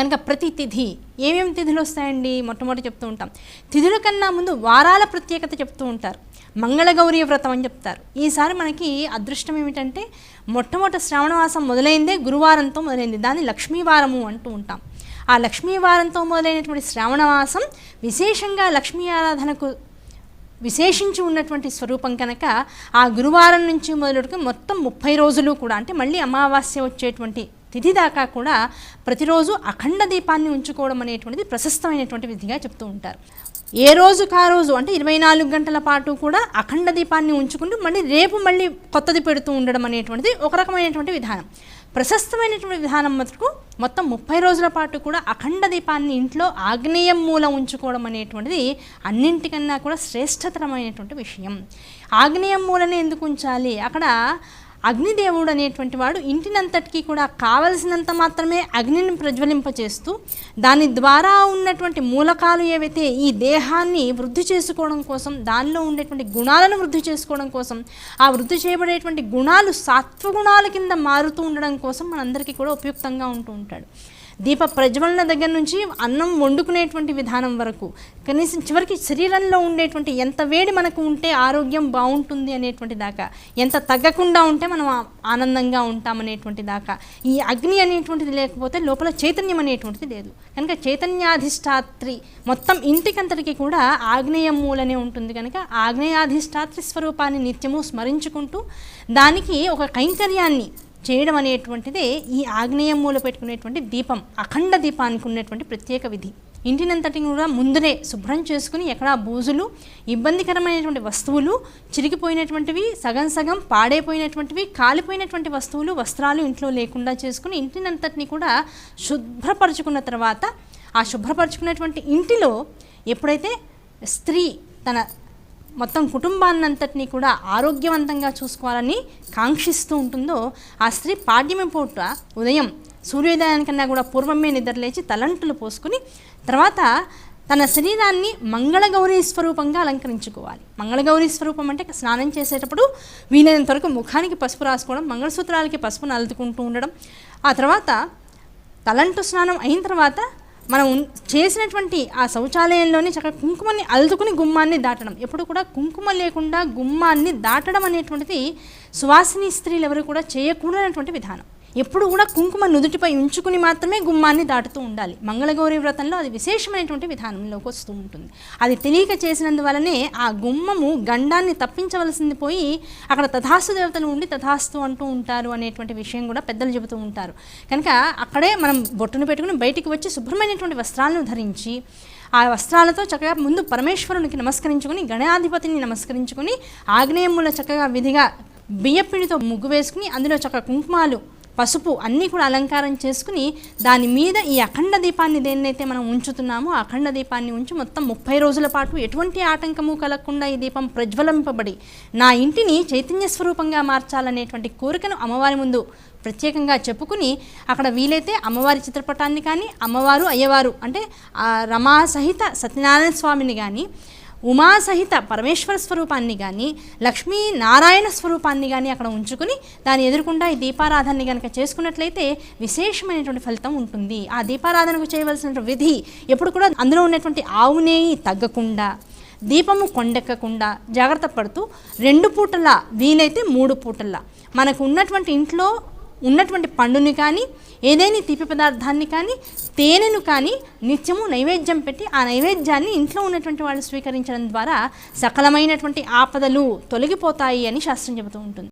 కనుక ప్రతి తిథి ఏమేమి తిథులు వస్తాయండి? మొట్టమొదటి చెప్తూ ఉంటాం. తిథుల కన్నా ముందు వారాల ప్రత్యేకత చెప్తూ ఉంటారు. మంగళగౌరీ వ్రతం అని చెప్తారు. ఈసారి మనకి అదృష్టం ఏమిటంటే మొట్టమొదటి శ్రావణమాసం మొదలైందే గురువారంతో మొదలైంది. దాన్ని లక్ష్మీవారము అంటూ ఉంటాం. ఆ లక్ష్మీవారంతో మొదలైనటువంటి శ్రావణమాసం విశేషంగా లక్ష్మీ ఆరాధనకు విశేషించి ఉన్నటువంటి స్వరూపం కనుక ఆ గురువారం నుంచి మొదలుకు మొత్తం ముప్పై రోజులు కూడా. అంటే మళ్ళీ అమావాస్య వచ్చేటువంటి తిథి దాకా కూడా ప్రతిరోజు అఖండ దీపాన్ని ఉంచుకోవడం అనేటువంటిది ప్రశస్తమైనటువంటి విధిగా చెప్తూ ఉంటారు. ఏ రోజుకు ఆ రోజు? అంటే ఇరవై నాలుగు గంటల పాటు కూడా అఖండ దీపాన్ని ఉంచుకుంటూ మళ్ళీ రేపు మళ్ళీ కొత్తది పెడుతూ ఉండడం అనేటువంటిది ఒక రకమైనటువంటి విధానం. ప్రశస్తమైనటువంటి విధానం మటుకు మొత్తం ముప్పై రోజుల పాటు కూడా అఖండ దీపాన్ని ఇంట్లో ఆగ్నేయం మూల ఉంచుకోవడం అనేటువంటిది అన్నింటికన్నా కూడా శ్రేష్టతరమైనటువంటి విషయం. ఆగ్నేయం మూలనే ఎందుకు ఉంచాలి? అక్కడ అగ్నిదేవుడు అనేటువంటి వాడు ఇంటినంతటికీ కూడా కావలసినంత మాత్రమే అగ్నిని ప్రజ్వలింపచేస్తూ దాని ద్వారా ఉన్నటువంటి మూలకాలు ఏవైతే ఈ దేహాన్ని వృద్ధి చేసుకోవడం కోసం దానిలో ఉండేటువంటి గుణాలను వృద్ధి చేసుకోవడం కోసం ఆ వృద్ధి చేయబడేటువంటి గుణాలు సాత్వగుణాల కింద మారుతూ ఉండడం కోసం మనందరికీ కూడా ఉపయుక్తంగా ఉంటూ ఉంటాడు. దీప ప్రజ్వలన దగ్గర నుంచి అన్నం వండుకునేటువంటి విధానం వరకు కనీసం చివరికి శరీరంలో ఉండేటువంటి ఎంత వేడి మనకు ఉంటే ఆరోగ్యం బాగుంటుంది అనేటువంటి దాకా ఎంత తగ్గకుండా ఉంటే మనం ఆనందంగా ఉంటామనేటువంటి దాకా ఈ అగ్ని అనేటువంటిది లేకపోతే లోపల చైతన్యం అనేటువంటిది లేదు. కనుక చైతన్యాధిష్టాత్రి మొత్తం ఇంటికంతటికి కూడా ఆగ్నేయం మూలనే ఉంటుంది కనుక ఆగ్నేయాధిష్టాత్రి స్వరూపాన్ని నిత్యము స్మరించుకుంటూ దానికి ఒక కైంకర్యాన్ని చేయడం అనేటువంటిదే ఈ ఆగ్నేయం మూల పెట్టుకునేటువంటి దీపం అఖండ దీపానికి ఉన్నటువంటి ప్రత్యేక విధి. ఇంటినంతటిని కూడా ముందరే శుభ్రం చేసుకుని ఎక్కడా బూజులు ఇబ్బందికరమైనటువంటి వస్తువులు చిరిగిపోయినటువంటివి సగం సగం పాడైపోయినటువంటివి కాలిపోయినటువంటి వస్తువులు వస్త్రాలు ఇంట్లో లేకుండా చేసుకుని ఇంటినంతటిని కూడా శుభ్రపరచుకున్న తర్వాత ఆ శుభ్రపరచుకున్నటువంటి ఇంటిలో ఎప్పుడైతే స్త్రీ తన మొత్తం కుటుంబాన్నంతటినీ కూడా ఆరోగ్యవంతంగా చూసుకోవాలని కాంక్షిస్తూ ఉంటుందో ఆ స్త్రీ పాడ్యమి పూట ఉదయం సూర్యోదయానికన్నా కూడా పూర్వమే నిద్రలేచి తలంటులు పోసుకుని తర్వాత తన శరీరాన్ని మంగళగౌరీ స్వరూపంగా అలంకరించుకోవాలి. మంగళగౌరీ స్వరూపం అంటే స్నానం చేసేటప్పుడు వీలైనంత వరకు ముఖానికి పసుపు రాసుకోవడం మంగళసూత్రాలకి పసుపును అల్లుకుంటూ ఉండడం. ఆ తర్వాత తలంటు స్నానం అయిన తర్వాత మనం చేసినటువంటి ఆ శౌచాలయంలోనే చక్కగా కుంకుమని అల్దుకుని గుమ్మాన్ని దాటడం. ఎప్పుడు కూడా కుంకుమ లేకుండా గుమ్మాన్ని దాటడం అనేటువంటిది సువాసిని స్త్రీలు ఎవరు కూడా చేయకూడనటువంటి విధానం. ఎప్పుడు కూడా కుంకుమ నుదుటిపై ఉంచుకుని మాత్రమే గుమ్మాన్ని దాటుతూ ఉండాలి. మంగళగౌరి వ్రతంలో అది విశేషమైనటువంటి విధానంలోకి వస్తూ ఉంటుంది. అది తెలియక చేసినందువలనే ఆ గుమ్మము గండాన్ని తప్పించవలసింది పోయి అక్కడ తథాస్తు దేవతలు ఉండి తథాస్తు అంటూ ఉంటారు అనేటువంటి విషయం కూడా పెద్దలు చెబుతూ ఉంటారు. కనుక అక్కడే మనం బొట్టును పెట్టుకుని బయటికి వచ్చి శుభ్రమైనటువంటి వస్త్రాలను ధరించి ఆ వస్త్రాలతో చక్కగా ముందు పరమేశ్వరునికి నమస్కరించుకుని గణాధిపతిని నమస్కరించుకుని ఆగ్నేయముల చక్కగా విధిగా బియ్యపిండితో ముగ్గు వేసుకుని అందులో చక్కగా కుంకుమాలు పసుపు అన్నీ కూడా అలంకారం చేసుకుని దాని మీద ఈ అఖండ దీపాన్ని దేన్నైతే మనం ఉంచుతున్నామో అఖండ దీపాన్ని ఉంచి మొత్తం ముప్పై రోజుల పాటు ఎటువంటి ఆటంకము కలగకుండా ఈ దీపం ప్రజ్వలింపబడి నా ఇంటిని చైతన్య స్వరూపంగా మార్చాలనేటువంటి కోరికను అమ్మవారి ముందు ప్రత్యేకంగా చెప్పుకుని అక్కడ వీలైతే అమ్మవారి చిత్రపటాన్ని కానీ అమ్మవారు అయ్యవారు అంటే ఆ రమా సహిత సత్యనారాయణ స్వామిని కానీ ఉమా సహిత పరమేశ్వర స్వరూపాన్ని కానీ లక్ష్మీ నారాయణ స్వరూపాన్ని కానీ అక్కడ ఉంచుకుని దాని ఎదురుకుండా ఈ దీపారాధనని కనుక చేసుకున్నట్లయితే విశేషమైనటువంటి ఫలితం ఉంటుంది. ఆ దీపారాధనకు చేయవలసిన విధి ఎప్పుడు కూడా అందులో ఉన్నటువంటి ఆవు నెయ్యి తగ్గకుండా దీపము కొండెక్కకుండా జాగ్రత్త పడుతూ రెండు పూటల వీలైతే మూడు పూటల మనకు ఉన్నటువంటి ఇంట్లో ఉన్నటువంటి పండుని కానీ ఏదైనా తీపి పదార్థాన్ని కానీ తేనెను కానీ నిత్యము నైవేద్యం పెట్టి ఆ నైవేద్యాన్ని ఇంట్లో ఉన్నటువంటి వాళ్ళు స్వీకరించడం ద్వారా సకలమైనటువంటి ఆపదలు తొలగిపోతాయి అని శాస్త్రం చెబుతూ ఉంటుంది.